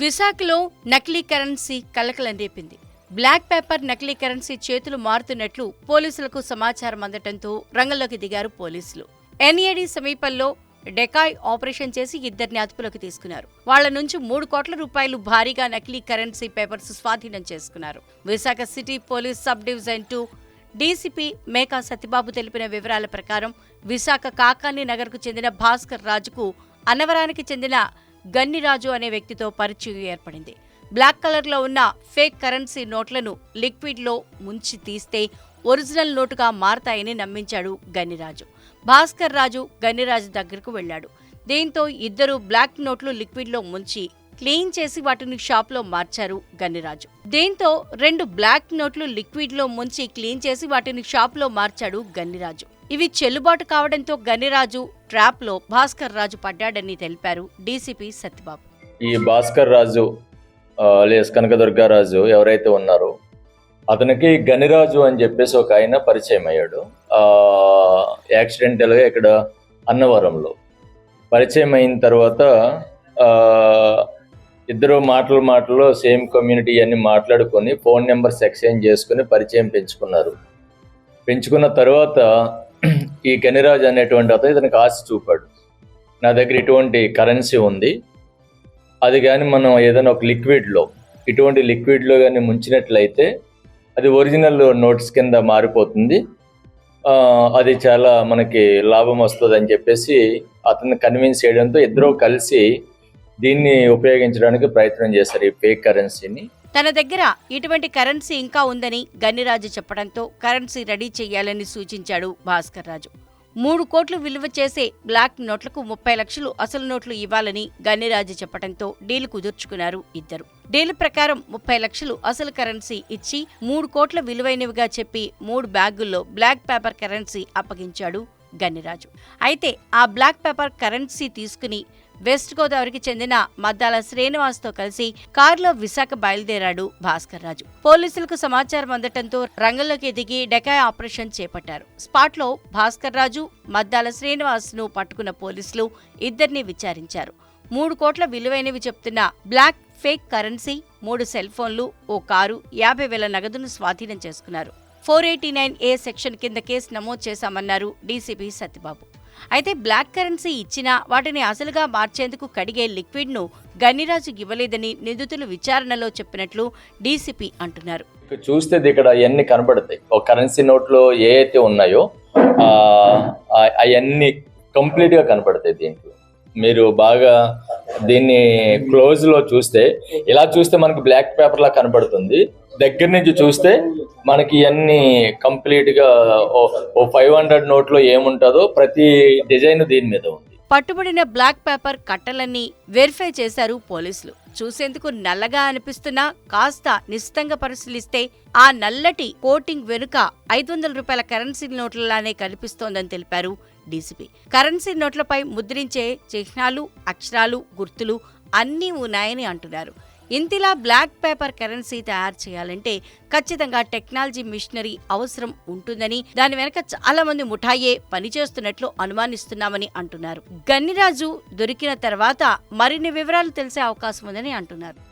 విశాఖలో నకిలీ కరెన్సీ కలకలం రేపింది. బ్లాక్ పేపర్ నకిలీ కరెన్సీ చేతులు మారుతున్నట్లు పోలీసులకు సమాచారం అందటంతో రంగంలోకి దిగారు పోలీసులు. ఎన్ఏడి సమీపంలో డెకాయ్ ఆపరేషన్ చేసి ఇద్దరిని అదుపులోకి తీసుకున్నారు. వాళ్ళ నుంచి మూడు కోట్ల రూపాయలు భారీగా నకిలీ కరెన్సీ పేపర్స్ స్వాధీనం చేసుకున్నారు. Visakha city police sub division two DCP Meka Satyababu తెలిపిన వివరాల ప్రకారం విశాఖ కాకాని నగర్కు చెందిన భాస్కర్ రాజుకు అన్నవరానికి చెందిన గన్నిరాజు అనే వ్యక్తితో పరిచయం ఏర్పడింది. బ్లాక్ కలర్లో ఉన్న ఫేక్ కరెన్సీ నోట్లను లిక్విడ్లో ముంచి తీస్తే ఒరిజినల్ నోటుగా మారతాయని నమ్మించాడు గన్నిరాజు. భాస్కర్ రాజు గన్నిరాజు దగ్గరకు వెళ్ళాడు. దీంతో ఇద్దరు బ్లాక్ నోట్లు లిక్విడ్లో ముంచి క్లీన్ చేసి వాటిని షాప్లో మార్చారు గన్నిరాజు. దీంతో రెండు బ్లాక్ నోట్లు లిక్విడ్లో ముంచి క్లీన్ చేసి వాటిని షాప్లో మార్చాడు గన్నిరాజు. ఇవి చెల్లుబాటు కావడంతో గనిరాజు ట్రాప్లో భాస్కర్ రాజు పడ్డాడని తెలిపారు డీసీపీ సత్యబాబు. ఈ భాస్కర్ రాజు లేస్ కనకదుర్గారాజు ఎవరైతే ఉన్నారో అతనికి గనిరాజు అని చెప్పేసి ఒక ఆయన పరిచయం అయ్యాడు. యాక్సిడెంటల్గా ఇక్కడ అన్నవరంలో పరిచయం అయిన తర్వాత ఇద్దరు మాటలు మాటలు సేమ్ కమ్యూనిటీ అన్ని మాట్లాడుకొని ఫోన్ నెంబర్స్ ఎక్స్చేంజ్ చేసుకుని పరిచయం పెంచుకున్నారు. పెంచుకున్న తర్వాత ఈ గనిరాజ్ అనేటువంటి అతను ఇతనికి ఆశ చూపాడు. నా దగ్గర ఇటువంటి కరెన్సీ ఉంది. అది కానీ మనం ఏదైనా ఒక లిక్విడ్లో ఇటువంటి లిక్విడ్లో కానీ ముంచినట్లయితే అది ఒరిజినల్ నోట్స్ కింద మారిపోతుంది. అది చాలా మనకి లాభం వస్తుంది అని చెప్పేసి అతన్ని కన్విన్స్ చేయడంతో ఇద్దరూ కలిసి దీన్ని ఉపయోగించడానికి ప్రయత్నం చేశారు ఈ ఫేక్ కరెన్సీని తన దగ్గర ఇటువంటి కరెన్సీ ఇంకా ఉందని గన్నిరాజు చెప్పడంతో కరెన్సీ రెడీ చేయాలని సూచించాడు భాస్కర్ రాజు. మూడు కోట్లు విలువ చేసే బ్లాక్ నోట్లకు ముప్పై లక్షలు అసలు నోట్లు ఇవ్వాలని గన్నిరాజు చెప్పడంతో డీల్ కుదుర్చుకున్నారు ఇద్దరు. డీల్ ప్రకారం ముప్పై లక్షలు అసలు కరెన్సీ ఇచ్చి మూడు కోట్ల విలువైనవిగా చెప్పి మూడు బ్యాగుల్లో బ్లాక్ పేపర్ కరెన్సీ అప్పగించాడు గన్నిరాజు అయితే ఆ బ్లాక్ పేపర్ కరెన్సీ తీసుకుని వెస్ట్ గోదావరికి చెందిన మద్దాల శ్రీనివాస్తో కలిసి కారులో విశాఖ బయలుదేరాడు భాస్కర్ రాజు. పోలీసులకు సమాచారం అందటంతో రంగంలోకి దిగి డెకాయ్ ఆపరేషన్ చేపట్టారు. స్పాట్లో భాస్కర్ రాజు మద్దాల శ్రీనివాస్ను పట్టుకున్న పోలీసులు ఇద్దరిని విచారించారు. మూడు కోట్ల విలువైనవి చెప్తున్న బ్లాక్ ఫేక్ కరెన్సీ మూడు సెల్ ఫోన్లు ఓ కారు యాభై వేల నగదును స్వాధీనం చేసుకున్నారు. Four eighty nine A section కింద కేసు నమోదు చేశామన్నారు డీసీపీ సత్యబాబు. అయితే బ్లాక్ కరెన్సీ ఇచ్చినా వాటిని అసలుగా మార్చేందుకు కడిగే లిక్విడ్ను గన్నిరాజు ఇవ్వలేదని నిందితులు విచారణలో చెప్పినట్లు డీసీపీ అంటున్నారు. చూస్తే ఇక్కడ అవన్నీ కనబడతాయి. ఒక కరెన్సీ నోట్లో ఏ అయితే ఉన్నాయో అవన్నీ కంప్లీట్గా కనపడతాయి దీంట్లో. మీరు బాగా దీన్ని క్లోజ్లో చూస్తే ఇలా చూస్తే మనకు బ్లాక్ పేపర్ లా కనబడుతుంది. దగ్గర నుంచి చూస్తే మనకి ఇవన్నీ కంప్లీట్గా ఓ- ఓ ఫైవ్ హండ్రెడ్ నోట్లో ఏముంటుందో ప్రతి డిజైన్ దీని మీద ఉంది. పట్టుబడిన బ్లాక్ పేపర్ కట్టలన్నీ వెరిఫై చేశారు పోలీసులు. చూసేందుకు నల్లగా అనిపిస్తున్నా కాస్త నిశ్చితంగా పరిశీలిస్తే ఆ నల్లటి కోటింగ్ వెనుక ఐదు వందల రూపాయల కరెన్సీ నోట్లలానే కనిపిస్తోందని తెలిపారు డీసీపీ కరెన్సీ నోట్లపై ముద్రించే చిహ్నాలు అక్షరాలు గుర్తులు అన్నీ ఉన్నాయని అంటున్నారు. ఇంతిలా బ్లాక్ పేపర్ కరెన్సీ తయారు చేయాలంటే ఖచ్చితంగా టెక్నాలజీ మిషనరీ అవసరం ఉంటుందని దాని వెనక చాలా మంది ముఠాయే పనిచేస్తున్నట్లు అనుమానిస్తున్నామని అంటున్నారు. గన్నిరాజు దొరికిన తర్వాత మరిన్ని వివరాలు తెలిసే అవకాశం ఉందని అంటున్నారు.